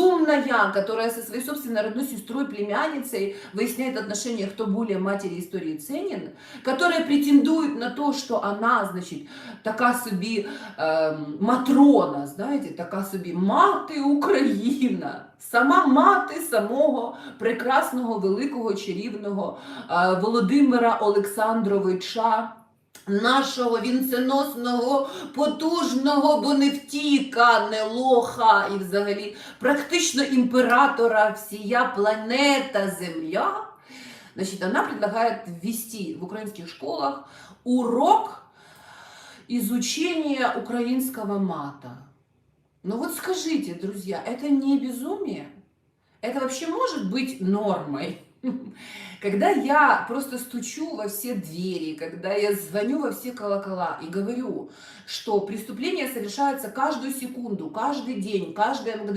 безумная, которая со своей собственной родной сестрой, племянницей выясняет отношения, кто более матери истории ценен, которая претендует на то, что она, значить, така собі ем, матрона, знаєте, така собі мати Україна, сама мати самого прекрасного, великого, чарівного е, Володимира Олександровича. Нашого вінценосного, потужного боневтіка, не лоха і взагалі практично імператора всія планета Земля. Значит, она предлагает ввести в украинских школах урок изучения украинского мата. Ну вот скажите, друзья, это не безумие? Это вообще может быть нормой? Когда я просто стучу во все двери, когда я звоню во все колокола и говорю, что преступления совершаются каждую секунду, каждый день, каждое мгновение,